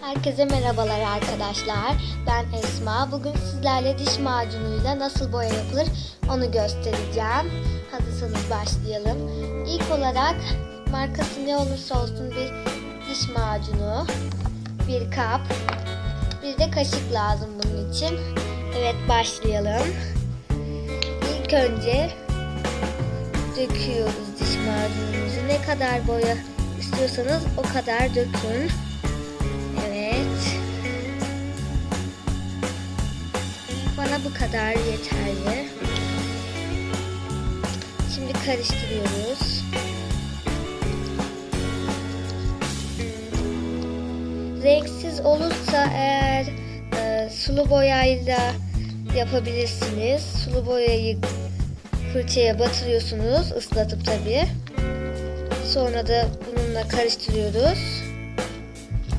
Herkese merhabalar arkadaşlar. Ben Esma. Bugün sizlerle diş macunuyla nasıl boya yapılır onu göstereceğim. Hazırsanız başlayalım. İlk olarak markası ne olursa olsun bir diş macunu, bir kap, bir de kaşık lazım bunun için. Evet başlayalım. İlk önce döküyoruz diş macunumuzu. Ne kadar boya istiyorsanız o kadar dökün. Bu kadar yeterli. Şimdi karıştırıyoruz. Renksiz olursa eğer e, sulu boyayla yapabilirsiniz. Sulu boyayı fırçaya batırıyorsunuz ıslatıp tabii. Sonra da bununla karıştırıyoruz.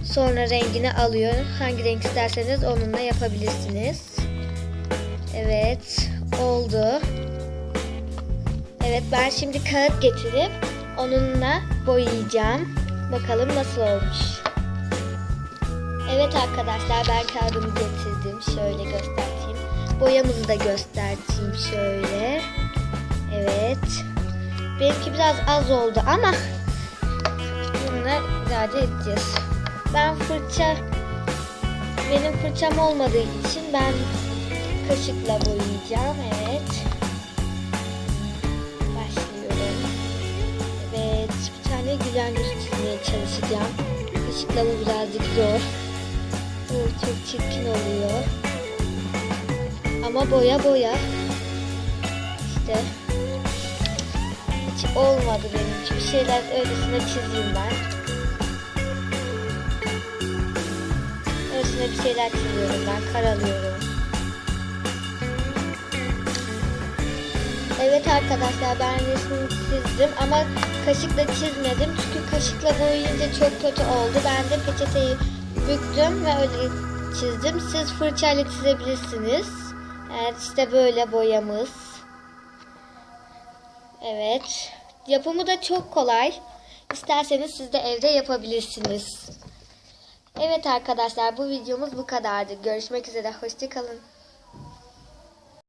Sonra rengini alıyor. Hangi renk isterseniz onunla yapabilirsiniz. Evet, oldu. Evet, ben şimdi kağıt getirip onunla boyayacağım. Bakalım nasıl olmuş. Evet arkadaşlar, ben kağıdımı getirdim. Şöyle göstereyim. Boyamızı da göstereyim şöyle. Evet. Benimki biraz az oldu ama bununla idare edeceğiz. Ben fırça benim fırçam olmadığı için ben kaşıkla boyayacağım. Evet. Başlıyorum. Evet. Bir tane güzel yüz çizmeye çalışacağım. Kaşıkla bu birazcık zor. Bu çok çirkin oluyor. Ama boya boya. İşte hiç olmadı benim için. Bir şeyler öylesine çizeyim ben. Öylesine bir şeyler çiziyorum ben. Karalıyorum. Evet arkadaşlar ben resmini çizdim ama kaşıkla çizmedim. Çünkü kaşıkla boyayınca çok kötü oldu. Ben de peçeteyi büktüm ve öyle çizdim. Siz fırçayla çizebilirsiniz. Evet işte böyle boyamız. Evet. Yapımı da çok kolay. İsterseniz siz de evde yapabilirsiniz. Evet arkadaşlar bu videomuz bu kadardı. Görüşmek üzere. Hoşçakalın.